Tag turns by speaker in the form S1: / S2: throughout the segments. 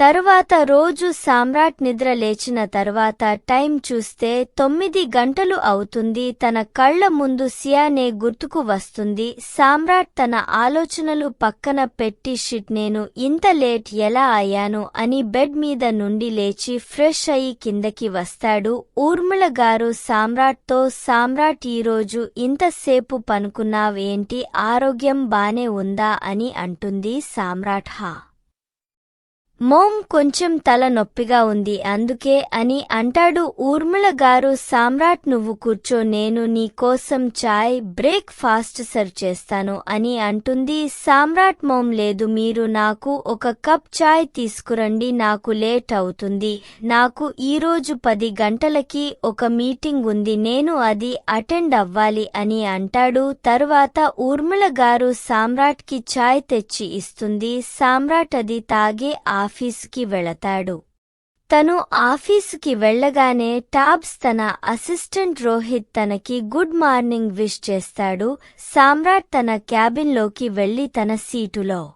S1: తరువాత రోజు సామ్రాట్ నిద్ర లేచిన తరువాత టైం చూస్తే తొమ్మిది గంటలు అవుతుంది. తన కళ్ళ ముందు సియానే గుర్తుకు వస్తుంది. సామ్రాట్ తన ఆలోచనలు పక్కన పెట్టి షిట్ నేను ఇంత లేట్ ఎలా అయ్యాను? అని బెడ్ మీద నుండి లేచి ఫ్రెష్ అయి కిందకి వస్తాడు. ఊర్మిళ గారు సామ్రాట్తో సామ్రాట్ ఈరోజు ఇంతసేపు పనుకున్నావేంటి? ఆరోగ్యం బానే ఉందా? అని అంటుంది సామ్రాట్. హా! మోమ్ కొంచెం తల నొప్పిగా ఉంది అందుకే అని అంటాడు ఊర్మిళ గారు సామ్రాట్ నువ్వు కూర్చో నేను నీ కోసం చాయ్ బ్రేక్ ఫాస్ట్ సర్వ్ చేస్తాను అని అంటుంది. సామ్రాట్ మోమ్ లేదు మీరు నాకు ఒక కప్ చాయ్ తీసుకురండి నాకు లేట్ అవుతుంది. నాకు ఈరోజు పది గంటలకి ఒక మీటింగ్ ఉంది నేను అది అటెండ్ అవ్వాలి అని అంటాడు. తరువాత ఊర్మిళ గారు సామ్రాట్కి చాయ్ తెచ్చి ఇస్తుంది. సామ్రాట్ అది తాగే ఆ ఆఫీసుకి వెళతాడు. తను ఆఫీసుకి వెళ్ళగానే టాబ్స్ తన అసిస్టెంట్ రోహిత్ తనకి గుడ్ మార్నింగ్ విష్ చేస్తాడు. సామ్రాట్ తన క్యాబిన్లోకి వెళ్ళి తన సీటులో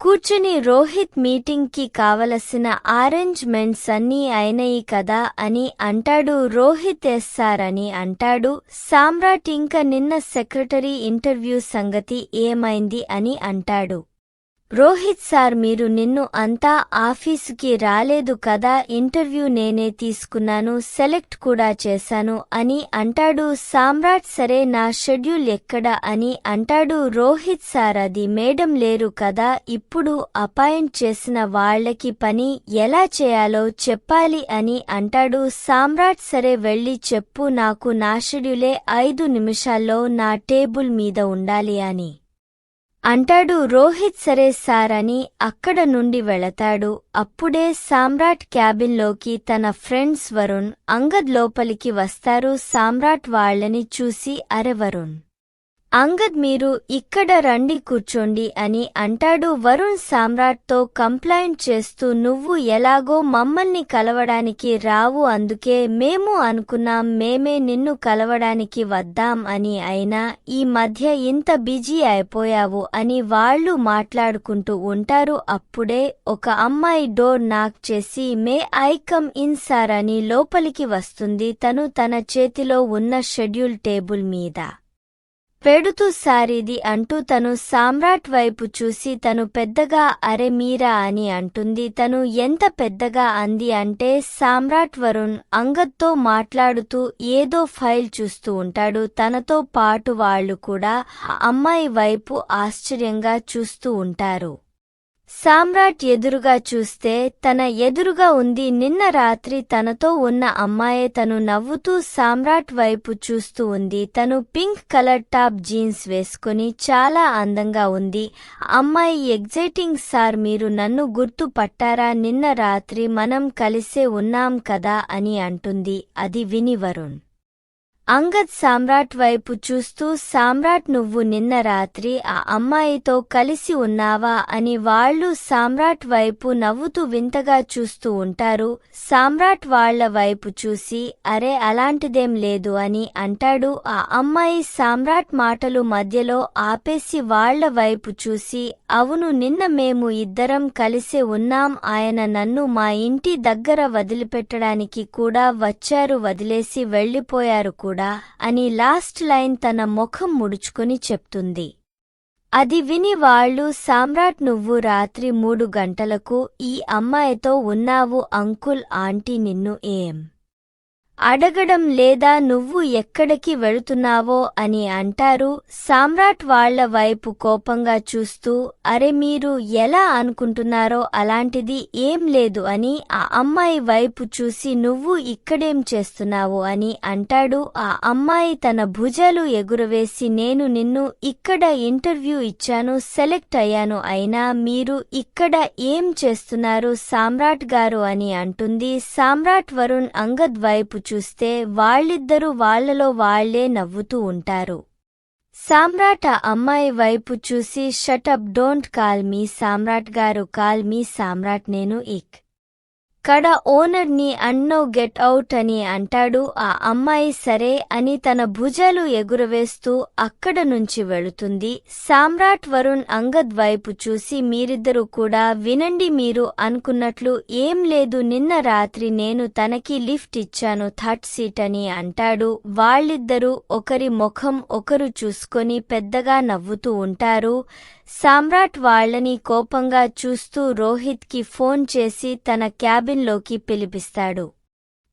S1: కూర్చుని రోహిత్ మీటింగ్కి కావలసిన అరేంజ్మెంట్స్ అన్నీ అయినయి కదా అని అంటాడు. రోహిత్ ఎస్ అని అంటాడు. సామ్రాట్ ఇంక నిన్న సెక్రటరీ ఇంటర్వ్యూ సంగతి ఏమైంది అని అంటాడు. రోహిత్ సార్ మీరు నిన్ను అంతా ఆఫీసుకి రాలేదు కదా ఇంటర్వ్యూ నేనే తీసుకున్నాను సెలెక్ట్ కూడా చేశాను అని అంటాడు. సామ్రాట్ సరే నా షెడ్యూల్ ఎక్కడ అని అంటాడు రోహిత్ సార్. అది మేడం లేరు కదా ఇప్పుడు అపాయింట్ చేసిన వాళ్ళకి పని ఎలా చేయాలో చెప్పాలి అని అంటాడు. సామ్రాట్ సరే వెళ్ళి చెప్పు నాకు నా షెడ్యూలే ఐదు నిమిషాల్లో నా టేబుల్ మీద ఉండాలి అని. అంటాడు రోహిత్ సరే సార్ అని అక్కడ నుండి వెళతాడు. అప్పుడే సామ్రాట్ క్యాబిన్లోకి తన ఫ్రెండ్స్ వరుణ్ అంగద్ లోపలికి వస్తారు. సామ్రాట్ వాళ్ళని చూసి అరె వరుణ్ అంగద్ మీరు ఇక్కడ రండి కూర్చోండి అని అంటాడు వరుణ్ సామ్రాట్తో కంప్లైంట్ చేస్తూ నువ్వు ఎలాగో మమ్మల్ని కలవడానికి రావు అందుకే మేము అనుకున్నాం మేమే నిన్ను కలవడానికి వద్దాం అని అయినా ఈ మధ్య ఇంత బిజీ అయిపోయావు అని వాళ్ళు మాట్లాడుకుంటూ ఉంటారు. అప్పుడే ఒక అమ్మాయి డోర్ నాక్ చేసి may I come in sir అని లోపలికి వస్తుంది తను తన చేతిలో ఉన్న షెడ్యూల్ టేబుల్ మీద. పెడుతూ సారిది అంటూ తను సామ్రాట్ వైపు చూసి తను పెద్దగా అరే మీరా అని అంటుంది. తను ఎంత పెద్దగా అంది అంటే సామ్రాట్ వరుణ్ అంగద్తో మాట్లాడుతూ ఏదో ఫైల్ చూస్తూ ఉంటాడు. తనతో పాటు వాళ్ళు కూడా అమ్మాయి వైపు ఆశ్చర్యంగా చూస్తూ ఉంటారు. సామ్రాట్ ఎదురుగా చూస్తే తన ఎదురుగా ఉంది నిన్న రాత్రి తనతో ఉన్న అమ్మాయే. తను నవ్వుతూ సామ్రాట్ వైపు చూస్తూ ఉంది. తను పింక్ కలర్ టాప్ జీన్స్ వేసుకుని చాలా అందంగా ఉంది. అమ్మాయి ఎగ్జైటింగ్ సార్ మీరు నన్ను గుర్తు పట్టారా నిన్న రాత్రి మనం కలిసే ఉన్నాం కదా అని అంటుంది. అది విని వరుణ్. అంగద్ సామ్రాట్ వైపు చూస్తూ సామ్రాట్ నువ్వు నిన్న రాత్రి ఆ అమ్మాయితో కలిసి ఉన్నావా? అని వాళ్ళు సామ్రాట్ వైపు నవ్వుతూ వింతగా చూస్తూ ఉంటారు. సామ్రాట్ వాళ్ళ వైపు చూసి అరే అలాంటిదేం లేదు అని అంటాడు. ఆ అమ్మాయి సామ్రాట్ మాటలు మధ్యలో ఆపేసి వాళ్ళ వైపు చూసి అవును నిన్న మేము ఇద్దరం కలిసే ఉన్నాం. ఆయన నన్ను మా ఇంటి దగ్గర వదిలిపెట్టడానికి కూడా వచ్చారు వదిలేసి వెళ్ళిపోయారు కూడా. అని లాస్ట్ లైన్ తన ముఖం ముడుచుకుని చెప్తుంది. అది విని వాళ్ళు సామ్రాట్ నువ్వు రాత్రి మూడు గంటలకు ఈ అమ్మాయితో ఉన్నావు అంకుల్ ఆంటీ నిన్ను ఏం అడగడం లేదా నువ్వు ఎక్కడికి వెళుతున్నావో అని అంటారు. సామ్రాట్ వాళ్ళ వైపు కోపంగా చూస్తూ అరే మీరు ఎలా అనుకుంటున్నారో అలాంటిది ఏం లేదు అని ఆ అమ్మాయి వైపు చూసి నువ్వు ఇక్కడేం చేస్తున్నావు? అని అంటాడు. ఆ అమ్మాయి తన భుజాలు ఎగురవేసి నేను నిన్ను ఇక్కడ ఇంటర్వ్యూ ఇచ్చాను సెలెక్ట్ అయ్యాను అయినా మీరు ఇక్కడ ఏం చేస్తున్నారు సామ్రాట్ గారు అని అంటుంది. సామ్రాట్ వరుణ్ అంగద్ వైపు చూస్తే వాళ్ళిద్దరూ వాళ్ళలో వాళ్ళే నవ్వుతూ ఉంటారు. సామ్రాట్ ఆ అమ్మాయి వైపు చూసి shut up don't call me Samrat గారు కాల్ మీ సామ్రాట్ నేను ఇక్. కడ ఓనర్ని అన్నో గెట్ అవుట్ అని అంటాడు. ఆ అమ్మాయి సరే అని తన భుజాలు ఎగురవేస్తూ అక్కడ నుంచి వెళుతుంది. సామ్రాట్ వరుణ్ అంగద్ వైపు చూసి మీరిద్దరూ కూడా వినండి మీరు అనుకున్నట్లు ఏం లేదు నిన్న రాత్రి నేను తనకి లిఫ్ట్ ఇచ్చాను థర్డ్ సీట్ అని అంటాడు. వాళ్ళిద్దరూ ఒకరి ముఖం ఒకరు చూసుకొని పెద్దగా నవ్వుతూ ఉంటారు. సామ్రాట్ వాళ్ళని కోపంగా చూస్తూ రోహిత్కి ఫోన్ చేసి తన క్యాబిన్లోకి పిలిపిస్తాడు.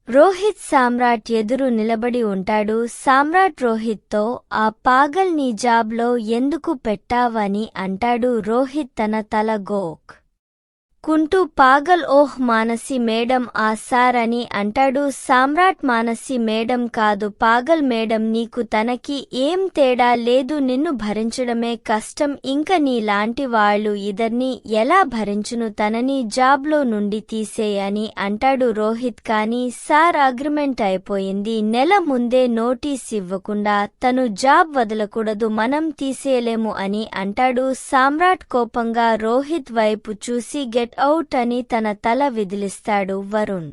S1: రోహిత్ సామ్రాట్ ఎదురు నిలబడి ఉంటాడు. సామ్రాట్ రోహిత్తో ఆ పాగల్ నీ జాబ్లో ఎందుకు పెట్టావని అంటాడు రోహిత్ తన తల గోక్. కుంటూ పాగల్ ఓహ్ మానసి మేడం ఆ సార్ అని అంటాడు. సామ్రాట్ మానసి మేడం కాదు పాగల్ మేడం నీకు తనకి ఏం తేడా లేదు నిన్ను భరించడమే కష్టం. ఇంక నీలాంటి వాళ్ళు ఇదర్ని ఎలా భరించును తనని జాబ్లో నుండి తీసేయని అంటాడు రోహిత్. కాని సార్ అగ్రిమెంట్ అయిపోయింది. నెల ముందే నోటీస్ ఇవ్వకుండా తను జాబ్ వదలకూడదు మనం తీసేయలేము అని అంటాడు. సామ్రాట్ కోపంగా రోహిత్ వైపు చూసి గెట్ అవుట్ అని తన తల విదిలిస్తాడు వరుణ్.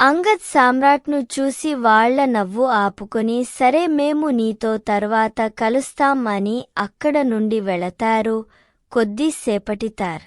S1: అంగద్ సామ్రాట్ను చూసి వాళ్ళ నవ్వు ఆపుకుని సరే మేము నీతో తర్వాత కలుస్తాం అని అక్కడ నుండి వెళతారు కొద్దిసేపటితార్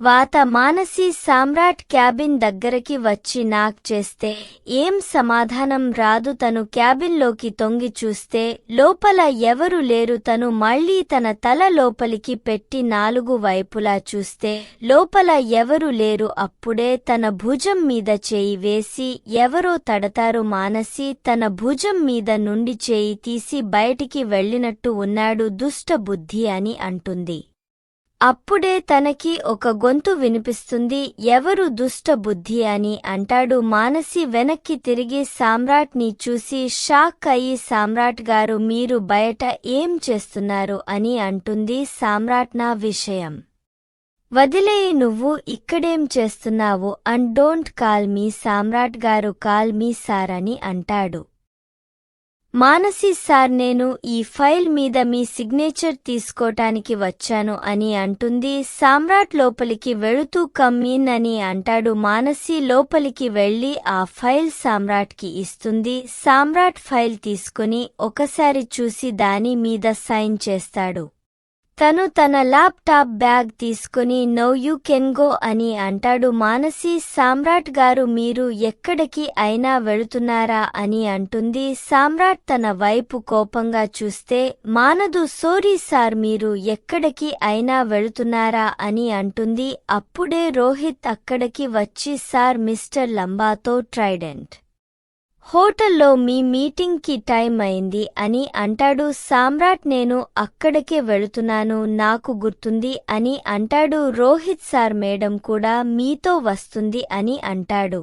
S1: వాత మానసి సామ్రాట్ క్యాబిన్ దగ్గరకి వచ్చి నాక్ చేస్తే ఏం సమాధానం రాదు తను క్యాబిన్లోకి తొంగి చూస్తే లోపల ఎవరు లేరు తను మళ్ళీ తన తల లోపలికి పెట్టి నాలుగు వైపులా చూస్తే లోపల ఎవరు లేరు అప్పుడే తన భుజం మీద చేయి వేసి ఎవరో తడతారు మానసి తన భుజం మీద నుండి చేయి తీసి బయటికి వెళ్ళినట్టు ఉన్నాడు దుష్ట బుద్ధి అని అంటుంది. అప్పుడే తనకి ఒక గొంతు వినిపిస్తుంది. ఎవరు దుష్ట బుద్ధి అని అంటాడు. మానసి వెనక్కి తిరిగి సామ్రాట్ని చూసి షాక్ అయ్యి సామ్రాట్ గారు మీరు బయట ఏం చేస్తున్నారు అని అంటుంది సామ్రాట్ నా విషయం. వదిలేయి నువ్వు ఇక్కడేం చేస్తున్నావు? And don't call me Samrat గారు కాల్ మీ సార్ అని అంటాడు. మానసి సార్ నేను ఈ ఫైల్ మీద మీ సిగ్నేచర్ తీసుకోటానికి వచ్చాను అని అంటుంది. సామ్రాట్ లోపలికి వెళుతూ కమ్మీన్ అని అంటాడు. మానసి లోపలికి వెళ్ళి ఆ ఫైల్ సామ్రాట్కి ఇస్తుంది. సామ్రాట్ ఫైల్ తీసుకుని ఒకసారి చూసి దాని మీద సైన్ చేస్తాడు. తను తన ల్యాప్టాప్ బ్యాగ్ తీసుకుని నో యూ కెన్ గో అని అంటాడు. మానసి సామ్రాట్ గారు మీరు ఎక్కడికి అయినా వెళుతున్నారా? అని అంటుంది. సామ్రాట్ తన వైపు కోపంగా చూస్తే మానదు సోరీ సార్ మీరు ఎక్కడికి అయినా వెళుతున్నారా? అని అంటుంది. అప్పుడే రోహిత్ అక్కడికి వచ్చి సార్ మిస్టర్ లంబాతో ట్రైడెంట్. హోటల్లో మీ మీటింగ్కి టైం అయింది అని అంటాడు. సామ్రాట్ నేను అక్కడికే వెళుతున్నాను నాకు గుర్తుంది అని అంటాడు. రోహిత్ సార్ మేడం కూడా మీతో వస్తుంది అని అంటాడు.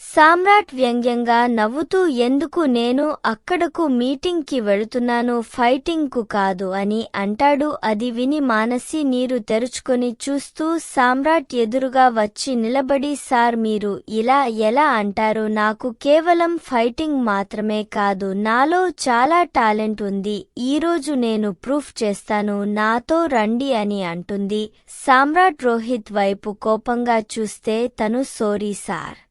S1: సామ్రాట్ వ్యంగ్యంగా నవ్వుతూ ఎందుకు నేను అక్కడకు మీటింగ్కి వెళుతున్నాను ఫైటింగ్కు కాదు అని అంటాడు. అది విని మానసి నీరు తెరుచుకొని చూస్తూ సామ్రాట్ ఎదురుగా వచ్చి నిలబడి సార్ మీరు ఇలా ఎలా అంటారు నాకు కేవలం ఫైటింగ్ మాత్రమే కాదు నాలో చాలా టాలెంట్ ఉంది ఈరోజు నేను ప్రూఫ్ చేస్తాను నాతో రండి అని అంటుంది. సామ్రాట్ రోహిత్ వైపు కోపంగా చూస్తే తను సోరీ సార్.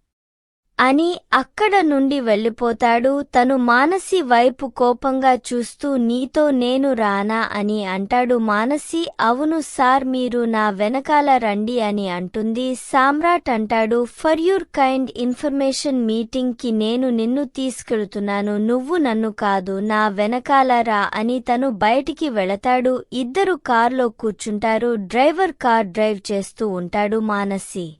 S1: అని అక్కడ నుండి వెళ్ళిపోతాడు. తను మానసి వైపు కోపంగా చూస్తూ నీతో నేను రానా? అని అంటాడు. మానసి అవును సార్ మీరు నా వెనకాల రండి అని అంటుంది. సామ్రాట్ అంటాడు ఫర్ యూర్ కైండ్ ఇన్ఫర్మేషన్ మీటింగ్కి నేను నిన్ను తీసుకెళ్తున్నాను. నువ్వు నన్ను కాదు నా వెనకాల రా అని తను బయటికి వెళతాడు. ఇద్దరు కార్లో కూర్చుంటారు. డ్రైవర్ కార్ డ్రైవ్ చేస్తూ ఉంటాడు మానసి.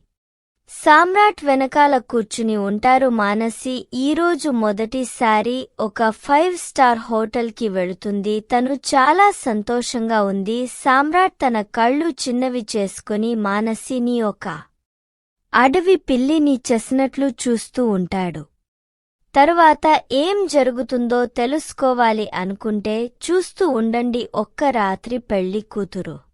S1: సామ్రాట్ వెనకాల కూర్చుని ఉంటారు మానసి. ఈరోజు మొదటిసారి ఒక ఫైవ్ స్టార్ హోటల్కి వెళుతుంది. తను చాలా సంతోషంగా ఉంది. సామ్రాట్ తన కళ్ళు చిన్నవి చేసుకుని మానసిని ఒక అడవి పిల్లిని చెసినట్లు చూస్తూ ఉంటాడు. తరువాత ఏం జరుగుతుందో తెలుసుకోవాలి అనుకుంటే చూస్తూ ఉండండి ఒక్క రాత్రి పెళ్ళి కూతురు.